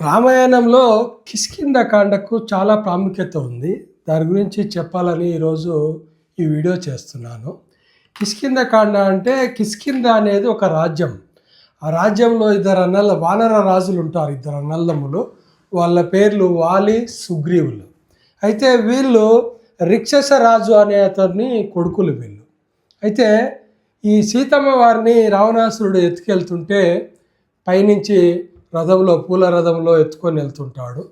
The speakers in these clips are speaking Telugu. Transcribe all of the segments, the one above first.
రామాయణంలో కిష్కింద కాండకు చాలా ప్రాముఖ్యత ఉంది. దాని గురించి చెప్పాలని ఈరోజు ఈ వీడియో చేస్తున్నాను. కిష్కింద కాండ అంటే కిష్కింద అనేది ఒక రాజ్యం. ఆ రాజ్యంలో ఇద్దరు అన్నల వానర రాజులు ఉంటారు ఇద్దరు అన్నల్లములు వాళ్ళ పేర్లు వాలి సుగ్రీవులు. అయితే వీళ్ళు రిక్షస రాజు అనే అతన్ని కొడుకులు వీళ్ళు. అయితే ఈ సీతమ్మ వారిని రావణాసురుడు ఎత్తుకెళ్తుంటే పైనుంచి రథంలో పూల రథంలో ఎత్తుకొని వెళ్తుంటాడు.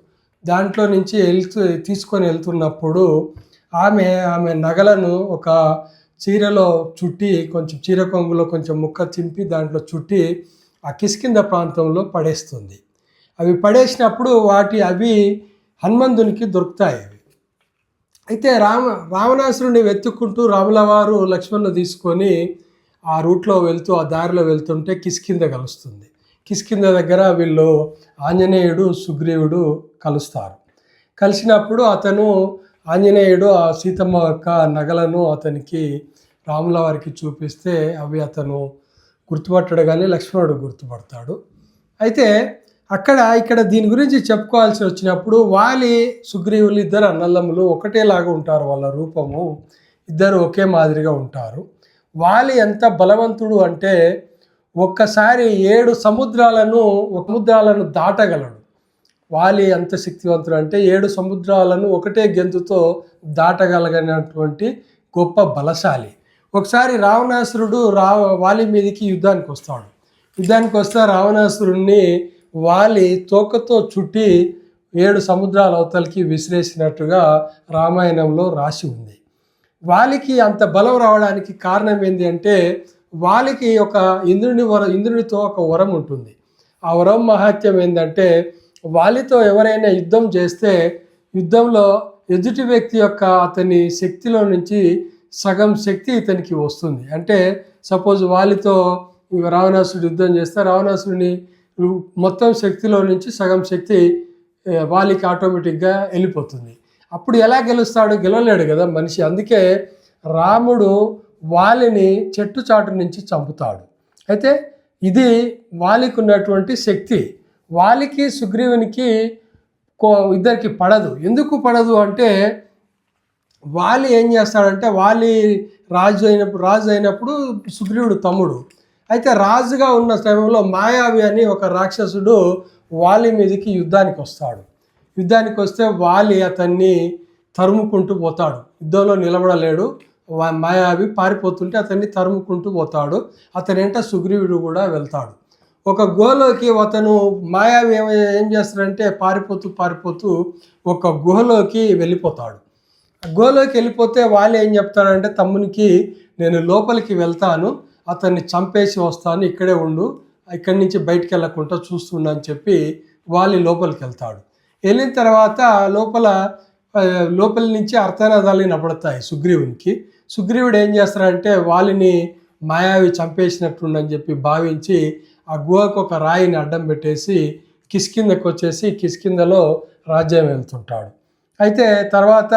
దాంట్లో నుంచి వెళ్తూ తీసుకొని వెళ్తున్నప్పుడు ఆమె ఆమె నగలను ఒక చీరలో చుట్టి కొంచెం చీర కొంగులో కొంచెం ముక్క చింపి దాంట్లో చుట్టి ఆ కిష్కింద ప్రాంతంలో పడేస్తుంది. అవి పడేసినప్పుడు వాటి అవి హనుమంతునికి దొరుకుతాయి అవి. అయితే రామ రావణాసురుని వెతుక్కుంటూ రాములవారు లక్ష్మణ్ను తీసుకొని ఆ రూట్లో వెళ్తూ ఆ దారిలో వెళ్తుంటే కిష్కింద కలుస్తుంది. కిష్కింద దగ్గర వీళ్ళు ఆంజనేయుడు సుగ్రీవుడు కలుస్తారు. కలిసినప్పుడు అతను ఆంజనేయుడు ఆ సీతమ్మ యొక్క నగలను అతనికి రాముల వారికి చూపిస్తే అవి అతను గుర్తుపట్టడు కానీ లక్ష్మణుడు గుర్తుపడతాడు. అయితే అక్కడ ఇక్కడ దీని గురించి చెప్పుకోవాల్సి వచ్చినప్పుడు వాలి సుగ్రీవులు ఇద్దరు అన్నల్లములు ఒకటేలాగా ఉంటారు. వాళ్ళ రూపము ఇద్దరు ఒకే మాదిరిగా ఉంటారు. వాలి ఎంత బలవంతుడు అంటే ఒక్కసారి ఏడు సముద్రాలను సముద్రాలను దాటగలడు. వాలి ఎంత శక్తివంతుడు అంటే ఏడు సముద్రాలను ఒకటే గెంతుతో దాటగలగినటువంటి గొప్ప బలశాలి. ఒకసారి రావణాసురుడు రా వాలి మీదకి యుద్ధానికి వస్తాడు. యుద్ధానికి వస్తే రావణాసురుణ్ణి వాలి తోకతో చుట్టి ఏడు సముద్రాల అవతలకి విసిరేసినట్టుగా రామాయణంలో రాసి ఉంది. వాలికి అంత బలం రావడానికి కారణం ఏంటి అంటే వాలికి ఒక ఇంద్రుని వర ఇంద్రునితో ఒక వరం ఉంటుంది. ఆ వరం మహాత్యం ఏంటంటే వాలితో ఎవరైనా యుద్ధం చేస్తే యుద్ధంలో ఎదుటి వ్యక్తి యొక్క అతని శక్తిలో నుంచి సగం శక్తి ఇతనికి వస్తుంది. అంటే సపోజ్ వాలితో రావణాసుడు యుద్ధం చేస్తే రావణాసుడిని మొత్తం శక్తిలో నుంచి సగం శక్తి వాలికి ఆటోమేటిక్గా వెళ్ళిపోతుంది. అప్పుడు ఎలా గెలుస్తాడు? గెలవలేడు కదా మనిషి. అందుకే రాముడు వాలిని చెట్టు చాటు నుంచి చంపుతాడు. అయితే ఇది వాలికి ఉన్నటువంటి శక్తి. వాలికి సుగ్రీవునికి కో ఇద్దరికి పడదు. ఎందుకు పడదు అంటే వాలి ఏం చేస్తాడంటే వాలి రాజు అయినప్పుడు రాజు అయినప్పుడు సుగ్రీవుడు తమ్ముడు. అయితే రాజుగా ఉన్న సమయంలో మాయావి అని ఒక రాక్షసుడు వాలి మీదకి యుద్ధానికి వస్తాడు. యుద్ధానికి వస్తే వాలి అతన్ని తరుముకుంటూ పోతాడు. యుద్ధంలో నిలబడలేడు. మాయావి పారిపోతుంటే అతన్ని తరుముకుంటూ పోతాడు. అతని సుగ్రీవుడు కూడా వెళ్తాడు. ఒక గుహలోకి అతను మాయావి ఏం చేస్తాడంటే పారిపోతూ పారిపోతూ ఒక గుహలోకి వెళ్ళిపోతాడు. గుహలోకి వెళ్ళిపోతే వాళ్ళు ఏం చెప్తారంటే తమ్మునికి నేను లోపలికి వెళ్తాను అతన్ని చంపేసి వస్తాను ఇక్కడే ఉండు ఇక్కడి నుంచి బయటికి వెళ్ళకుండా చూస్తుండని చెప్పి వాలి లోపలికి వెళ్తాడు. వెళ్ళిన తర్వాత లోపల లోపల నుంచి అర్థనాదాలు నపడతాయి సుగ్రీవునికి. సుగ్రీవుడు ఏం చేస్తాడంటే వాలిని మాయావి చంపేసినట్టుండని చెప్పి భావించి ఆ గుహకు ఒక రాయిని అడ్డం పెట్టేసి కిష్కిందకు వచ్చేసి కిష్కిందలో రాజ్యం వెళ్తుంటాడు. అయితే తర్వాత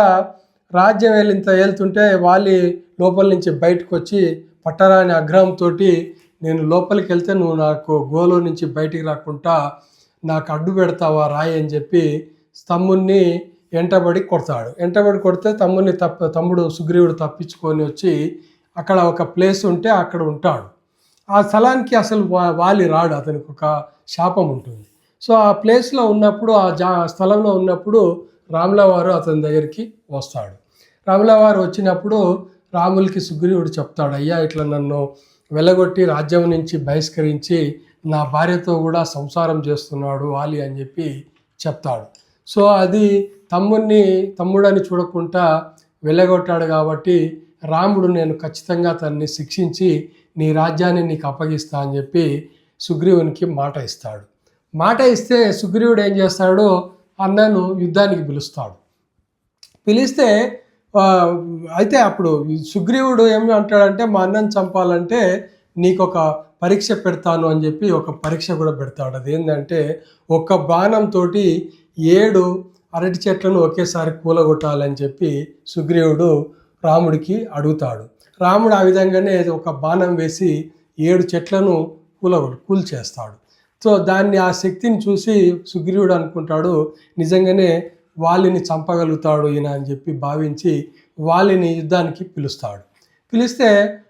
రాజ్యం వెళ్ళింత వెళ్తుంటే వాలి లోపల నుంచి బయటకు వచ్చి పట్టరాని అగ్రహంతో నేను లోపలికి వెళ్తే నువ్వు నాకు గోలో నుంచి బయటికి రాకుండా నాకు అడ్డు పెడతావా రాయి అని చెప్పి స్తంభుణ్ణి ఎంటబడి కొడతాడు. ఎంటబడి కొడితే తమ్ముడిని తప్ప తమ్ముడు సుగ్రీవుడు తప్పించుకొని వచ్చి అక్కడ ఒక ప్లేస్ ఉంటే అక్కడ ఉంటాడు. ఆ స్థలానికి అసలు వా- వాలి రాడు. అతనికి ఒక శాపం ఉంటుంది. సో ఆ ప్లేస్లో ఉన్నప్పుడు ఆ జా స్థలంలో ఉన్నప్పుడు రాములవారు అతని దగ్గరికి వస్తాడు. రాములవారు వచ్చినప్పుడు రాములకి సుగ్రీవుడు చెప్తాడు అయ్యా ఇట్లా నన్ను వెళ్ళగొట్టి రాజ్యం నుంచి బహిష్కరించి నా భార్యతో కూడా సంసారం చేస్తున్నాడు వాలి అని చెప్పి చెప్తాడు. సో అది తమ్ముడిని తమ్ముడని చూడకుండా వెళ్ళగొట్టాడు కాబట్టి రాముడు నేను ఖచ్చితంగా తనని శిక్షించి నీ రాజ్యాన్ని నీకు అప్పగిస్తా అని చెప్పి సుగ్రీవునికి మాట ఇస్తాడు. మాట ఇస్తే సుగ్రీవుడు ఏం చేస్తాడు? అన్నను యుద్ధానికి పిలుస్తాడు. పిలిస్తే అయితే అప్పుడు సుగ్రీవుడు ఏమి అంటాడంటే మా అన్నని చంపాలంటే నీకు ఒక పరీక్ష పెడతాను అని చెప్పి ఒక పరీక్ష కూడా పెడతాడు. అది ఏంటంటే ఒక బాణంతో ఏడు అరటి చెట్లను ఒకేసారి కూలగొట్టాలని చెప్పి సుగ్రీవుడు రాముడికి అడుగుతాడు. రాముడు ఆ విధంగానే ఒక బాణం వేసి ఏడు చెట్లను కూల కూల్చేస్తాడు. సో దాన్ని ఆ శక్తిని చూసి సుగ్రీవుడు అనుకుంటాడు నిజంగానే వాళ్ళని చంపగలుగుతాడు ఈయన అని చెప్పి భావించి వాళ్ళని యుద్ధానికి పిలుస్తాడు. పిలిస్తే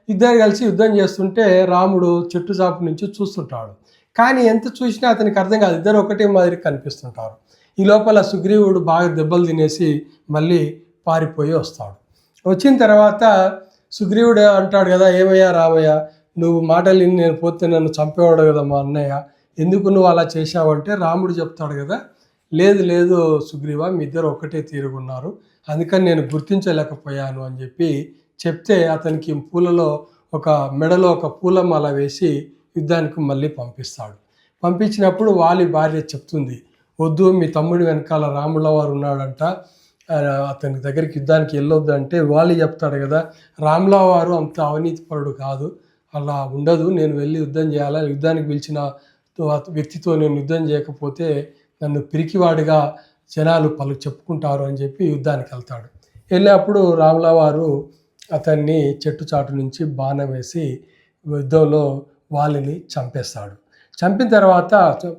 ఇద్దరు కలిసి యుద్ధం చేస్తుంటే రాముడు చెట్టు చాపు నుంచి చూస్తుంటాడు. కానీ ఎంత చూసినా అతనికి అర్థం కాదు. ఇద్దరు ఒకటే మాదిరి కనిపిస్తుంటారు. ఈ లోపల సుగ్రీవుడు బాగా దెబ్బలు తినేసి మళ్ళీ పారిపోయి వస్తాడు. వచ్చిన తర్వాత సుగ్రీవుడు అంటాడు కదా ఏమయ్యా రామయ్య నువ్వు మాటలు విని నేను పోతే నన్ను చంపేవాడు కదా మా అన్నయ్య ఎందుకు నువ్వు అలా చేశావంటే రాముడు చెప్తాడు కదా లేదు లేదు సుగ్రీవ మీ ఇద్దరు ఒకటే తీరుగున్నారు అందుకని నేను గుర్తించలేకపోయాను అని చెప్పి చెప్తే అతనికి పూలలో ఒక మెడలో ఒక పూలమాల వేసి యుద్ధానికి మళ్ళీ పంపిస్తాడు. పంపించినప్పుడు వాలి భార్య చెప్తుంది వద్దు మీ తమ్ముడి వెనకాల రాముల వారు ఉన్నాడంట. అతని దగ్గరికి యుద్ధానికి వెళ్ళొద్దు అంటే వాళ్ళు చెప్తాడు కదా. రాముల వారు అంత అవినీతిపరుడు కాదు. అలా ఉండదు నేను వెళ్ళి యుద్ధం చేయాలా? యుద్ధానికి పిలిచిన వ్యక్తితో నేను యుద్ధం చేయకపోతే నన్ను పిరికివాడిగా జనాలు పలు చెప్పుకుంటారు అని చెప్పి యుద్ధానికి వెళ్తాడు. వెళ్ళినప్పుడు రాముల వారు అతన్ని చెట్టు చాటు నుంచి బాణం వేసి యుద్ధంలో వాళ్ళని చంపేస్తాడు. చంపిన తర్వాత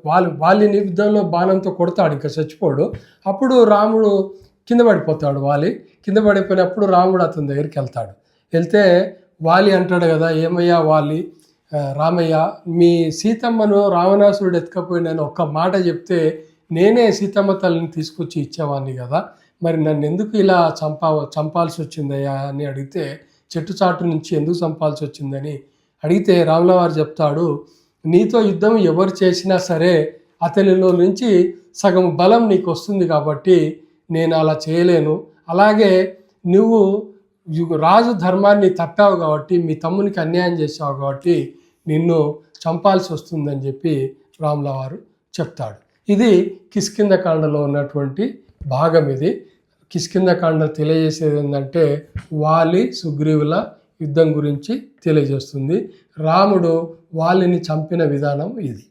వాళ్ళు వాళ్ళని యుద్ధంలో బాణంతో కొడతాడు ఇంకా చచ్చిపోడు. అప్పుడు రాముడు కింద పడిపోతాడు వాలి. కింద పడిపోయినప్పుడు రాముడు అతని దగ్గరికి వెళ్తాడు. వెళ్తే వాలి అంటాడు కదా ఏమయ్యా వాలి? రామయ్య మీ సీతమ్మను రావణాసురుడు ఎత్తుకపోయినని ఒక్క మాట చెప్తే నేనే సీతమ్మ తల్లిని తీసుకొచ్చి ఇచ్చేవాడిని కదా. మరి నన్ను ఎందుకు ఇలా చంపా చంపాల్సి వచ్చిందయ్యా అని అడిగితే చెట్టు చాటు నుంచి ఎందుకు చంపాల్సి వచ్చిందని అడిగితే రాములవారు చెప్తాడు నీతో యుద్ధం ఎవరు చేసినా సరే అతనిలో నుంచి సగం బలం నీకు వస్తుంది కాబట్టి నేను అలా చేయలేను. అలాగే నువ్వు యు- రాజు ధర్మాన్ని తప్పావు కాబట్టి మీ తమ్మునికి అన్యాయం చేసావు కాబట్టి నిన్ను చంపాల్సి వస్తుందని చెప్పి రాముల వారు చెప్తాడు. ఇది కిష్కింద కాండలో ఉన్నటువంటి భాగం ఇది కిష్కింద కాండ తెలియజేసేది ఏంటంటే వాలి సుగ్రీవుల యుద్ధం గురించి తెలియజేస్తుంది. రాముడు వాలిని చంపిన విధానం ఇది.